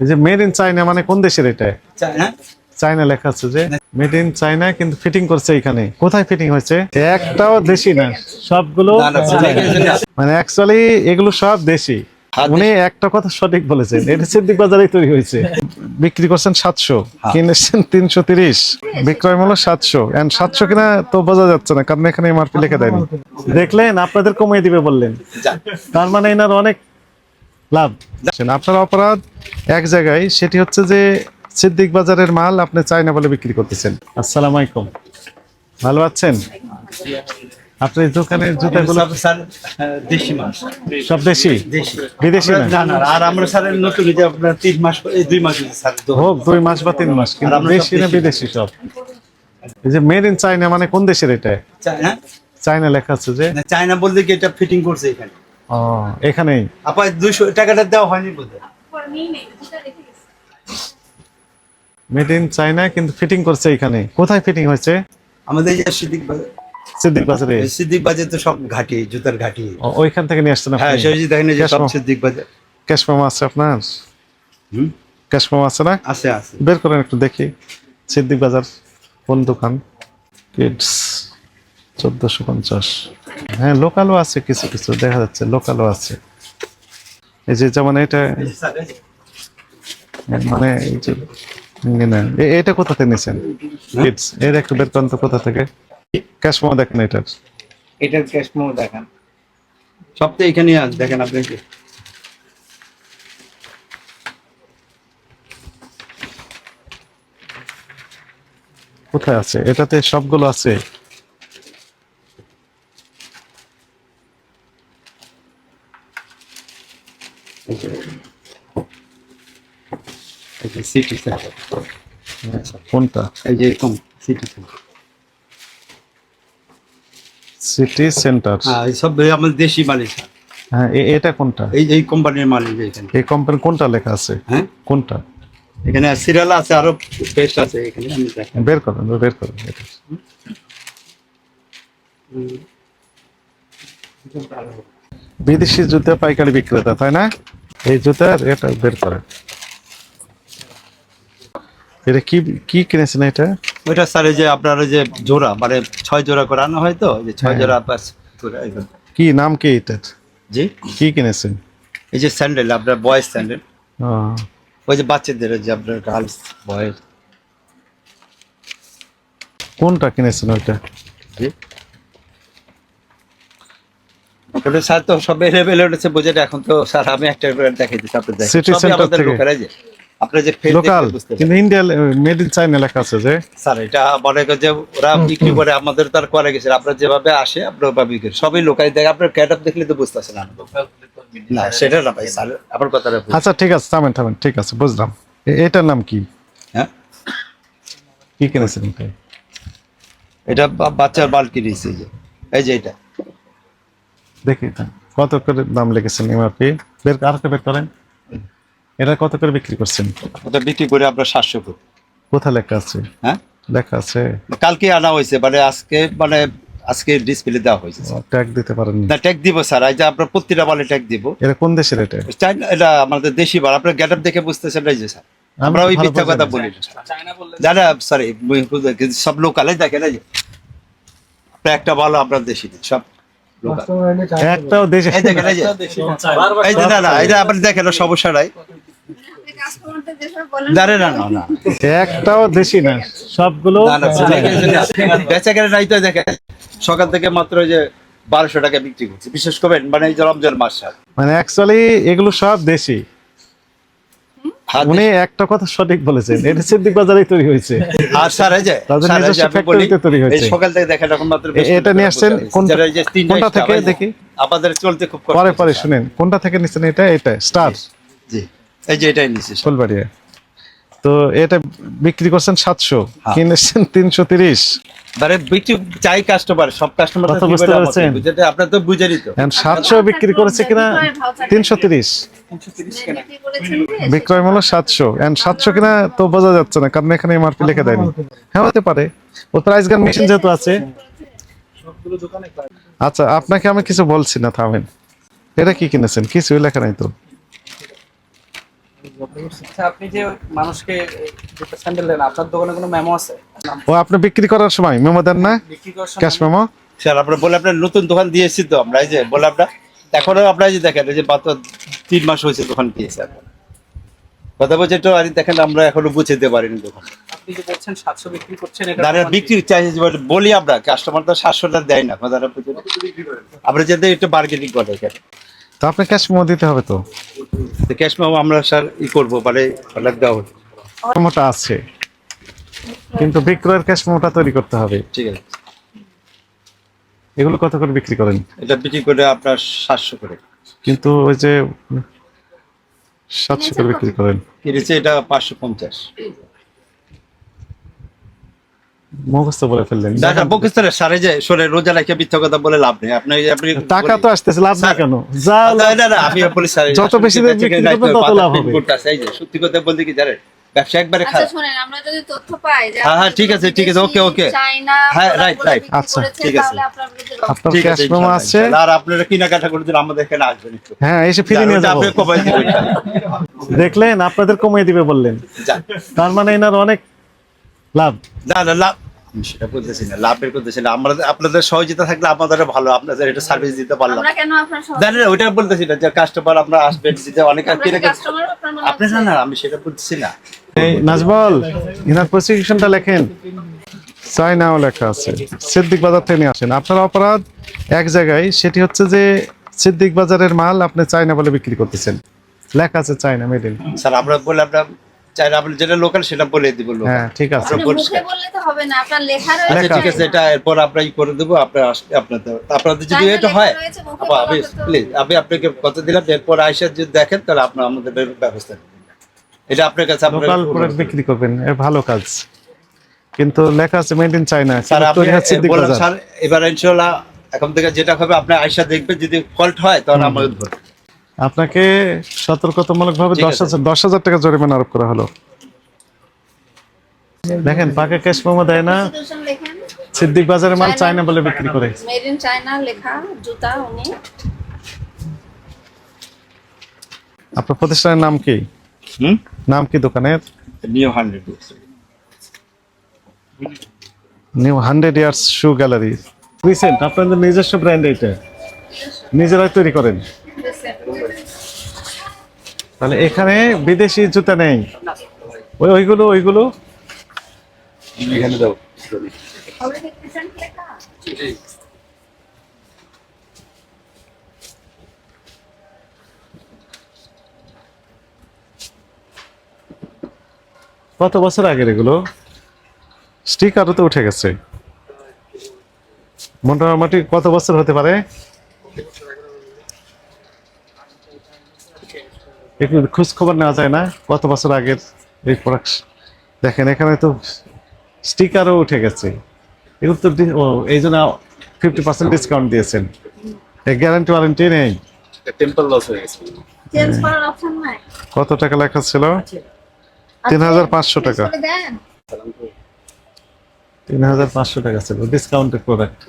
এই যে made in China মানে কোন দেশের এটা? চায়না লেখা আছে যে মেড ইন চায়না কিন্তু ফিটিং করছে এখানে কোথায় ফিটিং হয়েছে? একটাও দেশি না। সবগুলো। মানে অ্যাকচুয়ালি এগুলো সব দেশি। উনি একটা কথা সঠিক বলেছেন। এটা সিদ্দিক বাজারে তৈরি হয়েছে। বিক্রি করছেন সাতশো হ্যাঁ। কিনেছেন তিনশো তিরিশ। বিক্রয় মূল্য সাতশো। এন্ড সাতশো কিনা তো বোঝা যাচ্ছে না কারণ এখানে এমআরপি লিখে দেয়নি। দেখলেন আপনাদের কমিয়ে দিবে বললেন। তার মানে এনার অনেক লাভ। আপনার অপরাধ এক জায়গায় সেটি হচ্ছে যে সিদ্দিক বাজারের মাল আপনি চায়না বলে বিক্রি করতেছেন। আসসালামু আলাইকুম। ভালো আছেন? আপনার দোকানের জুতাগুলো সব দেশি? সব বিদেশি না? না না আর আমরা স্যার নতুন যে আপনার তিন মাস দুই মাস স্যার হোক দুই মাস বা তিন মাস কিন্তু আর দেশি না বিদেশি সব? এই যে মেড ইন চায়না মানে কোন দেশের এটা? চায়না চায়না লেখা আছে যে না, চায়না বলতে কি এটা ফিটিং করছে এখানে? ও এখানেই? আপা দুইশো টাকাটা দেওয়া হয়নি বোধ মেড ইন চায়না কিন্তু ফিটিং করছে এখানে। কোথায় ফিটিং হয়েছে? আমাদের যে সিদ্দিক বাজার সিদ্দিক বাজারে। সিদ্দিক বাজার তো সব ঘাটি জুতার ঘাটি। ও, ওইখান থেকে নিয়ে আসছেন হ্যাঁ সেই যে দেখেন যে সব সিদ্দিক বাজার। ক্যাশ মেমো আছে আপনার? হুম? ক্যাশ মেমো আছে না? আছে আছে। বের করেন একটু দেখি। সিদ্দিক বাজার কোন দোকান? কিডস চোদ্দশো পঞ্চাশ। হ্যাঁ লোকালও আছে কিছু কিছু দেখা যাচ্ছে লোকালও আছে। এই যে যেমন এটা মানে এই যে এটা কোথা থেকে নিয়েছেন কিডস এর একটু বের তো কোথা থেকে? ক্যাশ মেমো দেখেন এটার। এটার ক্যাশ মেমো দেখান। সব তো এখানে আছে দেখেন আপনি কি। কোথায় আছে? এটাতে সবগুলো আছে এই যে সিটি সেন্টার কোনটা এই যে এরকম সিটি সিটি সেন্টার হ্যাঁ সব আমাদের দেশি মালিক হ্যাঁ এটা কোনটা এই এই কোম্পানির মালিক এখানে এই কোম্পানি কোনটা লেখা আছে হ্যাঁ কোনটা এখানে সিরিয়াল আছে আরও পেস্ট আছে এখানে আমি বের করেন বের করেন এটা বিদেশি জুতা পাইকারি বিক্রেতা তাই না? এই জুতার এটা বের করেন এটা কি কি কিনেছেন এটা? ওইটা স্যার যে আপনার ওই যে জোড়া মানে ছয় জোড়া করে আনা হয় তো যে ছয় হ্যাঁ। জোড়া করে কি নাম কি এটার? জি? কি কিনেছেন? এই যে স্যান্ডেল আপনার বয়েজ স্যান্ডেল। ওই যে বাচ্চাদের যে আপনার গার্লস বয়েজ। কোনটা কিনেছেন ওইটা? জি? ওটা স্যার তো সব এভেলেবেল উঠেছে বোঝেন এখন তো স্যার আমি একটা দেখাই দিচ্ছি আপনি দেখেন। City সবই center আমাদের থেকে। আপনার যে ফেস লোকাল কিন্তু ইন্ডিয়া মেড ইন চাইনা লেখা আছে যে। স্যার এটা মনে করেন যে ওরা বিক্রি করে আমাদের তার করে গেছে। আপনার যেভাবে আসে আপনার ওভাবে বিক্রি সবই লোকাল দেখে আপনার দেখলে তো বুঝতেছেন না না সেটা না ভাই স্যার আমার কথাটা আচ্ছা ঠিক আছে থামেন থামেন ঠিক আছে বুঝলাম। এটার নাম কি? হ্যাঁ? কি কিনেছেন? এটা বাচ্চার বাল কিনেছে এই যে। এই যে এটা। দেখি কত করে দাম লেগেছেন এমআরপি বের আরেকটা বের করেন। এটা কত করে বিক্রি করছেন? ওটা বিক্রি করে আপনার সাতশো করে কোথায় লেখা আছে? হ্যাঁ? লেখা আছে। কালকে আনা হয়েছে মানে আজকে মানে আজকে ডিসপ্লে দেওয়া হয়েছে। ট্যাগ দিতে পারেন না ট্যাগ দিব স্যার এই যে আপনার প্রতিটা মালে ট্যাগ দিব। এটা কোন দেশের এটা? চাইনা এটা আমাদের দেশি মাল। আপনার গেট আপ দেখে বুঝতেছেন এই যে স্যার আমরা ওই মিথ্যা কথা বলি না। না সরি সব লোকালে দেখে না যে। একটা ভালো আপনার দেশি সব একটাও দেশে এই দেখেন এই যে। এই যে না না আপনি দেখেন সমস্যা নাই। না না না। একটাও দেশি না। সবগুলো। বেচা কেনা নাই তো দেখেন। সকাল থেকে মাত্র ওই যে বারোশো টাকা বিক্রি করছে। বিশেষ করে মানে এই যে রমজান মাস মানে অ্যাকচুয়ালি এগুলো সব দেশি। উনি একটা কথা সঠিক বলেছেন। এটা সিদ্দিক বাজারেই তৈরি হয়েছে। আর স্যার যায় আমি তৈরি হয়েছে। সকাল থেকে দেখেন এখন মাত্র এটা নিয়ে আসছেন কোনটা থেকে দেখি? আমাদের চলতে খুব পরে পরে শুনেন কোনটা থেকে নিচ্ছেন এটা এটা স্টার। জি। এই যে এটাই নিছে ফুলবাড়িয়া তো এটা বিক্রি করছেন সাতশো হ্যাঁ। কিনেছেন তিনশো তিরিশ। মানে বিক্রি চাই কাস্টমার সব কাস্টমার কথা বুঝতে পারছেন? আপনার তো বুঝেনি তো। সাতশো বিক্রি করেছে কিনা তিনশো তিরিশ। বিক্রয় মূল্য সাতশো। এন্ড সাতশো কিনা তো বোঝা যাচ্ছে না কারণ এখানে এমআরপি লিখে দেয়নি। হ্যাঁ হতে পারে। ও প্রাইস গান মেশিন যেহেতু আছে। আচ্ছা আপনাকে আমি কিছু বলছি না থামেন। এটা কি কিনেছেন? কিছুই লেখা নাই তো। আপনি যে মানুষকে স্যান্ডেল দেন আপনার দোকানে কোনো মেমো আছে? ও আপনি বিক্রি করার সময় মেমো দেন না? বিক্রি করার সময় ক্যাশ মেমো স্যার আপনার বলে আপনার নতুন দোকান দিয়েছি তো আমরা এই যে বলে আপনার এখনও আপনার যে দেখেন এই যে মাত্র তিন মাস হয়েছে দোকান দিয়েছে কথা বলছে তো আর দেখেন আমরা এখনও বুঝে দিতে পারিনি দোকান। আপনি যে বলছেন সাতশো বিক্রি করছেন এটা দাঁড়িয়ে বিক্রি চাইছে বলি আমরা কাস্টমার তো সাতশোটা দেয় না একটু বার্গেনিং করে তো আপনি ক্যাশ মেমো দিতে হবে তো? তো ক্যাশ মামা আমরা স্যার ই করব মানে অনেক দেওয়া হলো। মেমোটা আছে। কিন্তু বিক্রয়ের ক্যাশ মেমোটা তৈরি করতে হবে। ঠিক আছে। এগুলো কত করে বিক্রি করেন? এটা বিক্রি করে আপনার সাতশো করে। কিন্তু ওই যে সাতশো করে বিক্রি করেন। কিনেছে এটা পাঁচশো পঞ্চাশ। মুখস্থ বলে ফেললেন। দেখা বকিস্তানের সারে যে সরে রোজা রাখে মিথ্যা কথা বলে লাভ নেই। আপনি আপনি টাকা তো আসতেছে লাভ না কেন? যা না, না, না, আমি বলি স্যার যত বেশি দিয়ে বিক্রি করবেন তত লাভ হবে। সত্যি কথা বলতে কি জানেন? ব্যবসা একবারে আচ্ছা শুনেন আমরা যদি তথ্য পাই যে হ্যাঁ, হ্যাঁ, ঠিক আছে, ঠিক আছে, ওকে, ওকে। হ্যাঁ, right, right, আচ্ছা, ঠিক আছে। আপনার ক্যাশ আছে আর আপনারা কেনাকাটা করে দিলে আমাদের এখানে আসবেন হ্যাঁ এসে ফিরে নিয়ে যাব। আপনি কমাই দিবেন। দেখলেন আপনাদের কমিয়ে দিবে বললেন। তার মানে এনার অনেক লাভ? না না লাভ। আমি সেটা বলতেছি না লাভের করতেছি না। আমরা আপনাদের সহযোগিতা থাকলে আমাদের ভালো আপনাদের এটা সার্ভিস দিতে পারলাম। আমরা কেন আপনার ওইটা বলতেছি না যে কাস্টমার আমরা আসবেন যে অনেক আপনার মনে আপনি না না আমি সেটা বলতেছি না। এই নাজবল ইনার প্রসিকিউশনটা লেখেন। চাইনাও লেখা আছে। সিদ্দিক বাজার থেকে নিয়ে আসেন। আপনার অপরাধ এক জায়গায় সেটি হচ্ছে যে সিদ্দিক বাজারের মাল আপনি চাইনা বলে বিক্রি করতেছেন। লেখা আছে চাইনা মেড ইন স্যার আমরা বলে আমরা চাই আপনি যেটা লোকাল সেটা বলে দিব হ্যাঁ ঠিক আছে। আপনি মুখে বললে তো হবে না আপনার লেখা আচ্ছা রয়েছে ঠিক আছে এটা এরপর ই করে দেবো আপনার আপনাদের আপনাদের যদি এটা হয় রয়েছে, মুখে বলা আমি প্লিজ আমি আপনাকে কত দিলাম এরপর আইসা যদি দেখেন তাহলে আপনার আমাদের ব্যবস্থা এটা আপনার কাছে আপনার লোকাল প্রোডাক্ট বিক্রি করবেন এ ভালো কাজ। কিন্তু লেখা আছে মেড ইন চাইনা স্যার আপনি বললাম স্যার এবার ইনশাল্লাহ এখন থেকে যেটা হবে আপনি আইসা দেখবেন যদি ফল্ট হয় তখন আমাদের আপনাকে সতর্কতামূলক ভাবে দশ হাজার দশ হাজার টাকা জরিমানা আরোপ করা হলো। দেখেন পাকা ক্যাশ মেমো দেয় না। সিদ্দিক বাজারে মাল চায়না- চায়না বলে বিক্রি করে। মেড ইন চায়না লেখা জুতা উনি। আপনার প্রতিষ্ঠানের নাম কি? হুম? নাম কি দোকানের? New hundred new hundred years shoe gallery recent আপনাদের নিজস্ব ব্র্যান্ড এটা নিজেরাই তৈরি করেন। তাহলে এখানে বিদেশি জুতা নেই। ওই ওইগুলো ওইগুলো? এখানে দাও। কত বছর আগের এগুলো? স্টিকারও তো উঠে গেছে। মোটামুটি কত বছর হতে পারে? একটু খোঁজ খবর নেওয়া যায় না। কত বছর আগের এই প্রোডাক্ট দেখেন এখানে তো স্টিকারও উঠে গেছে। এগুলো তো এই জন্য ফিফটি পার্সেন্ট ডিসকাউন্ট দিয়েছেন। গ্যারান্টি ওয়ারেন্টি নেই। টেম্পল লস হয়ে গেছে। চেঞ্জ করার অপশন নাই। কত টাকা লেখা ছিল? তিন হাজার পাঁচশো টাকা। তিন হাজার পাঁচশো টাকা ছিল। Discounted product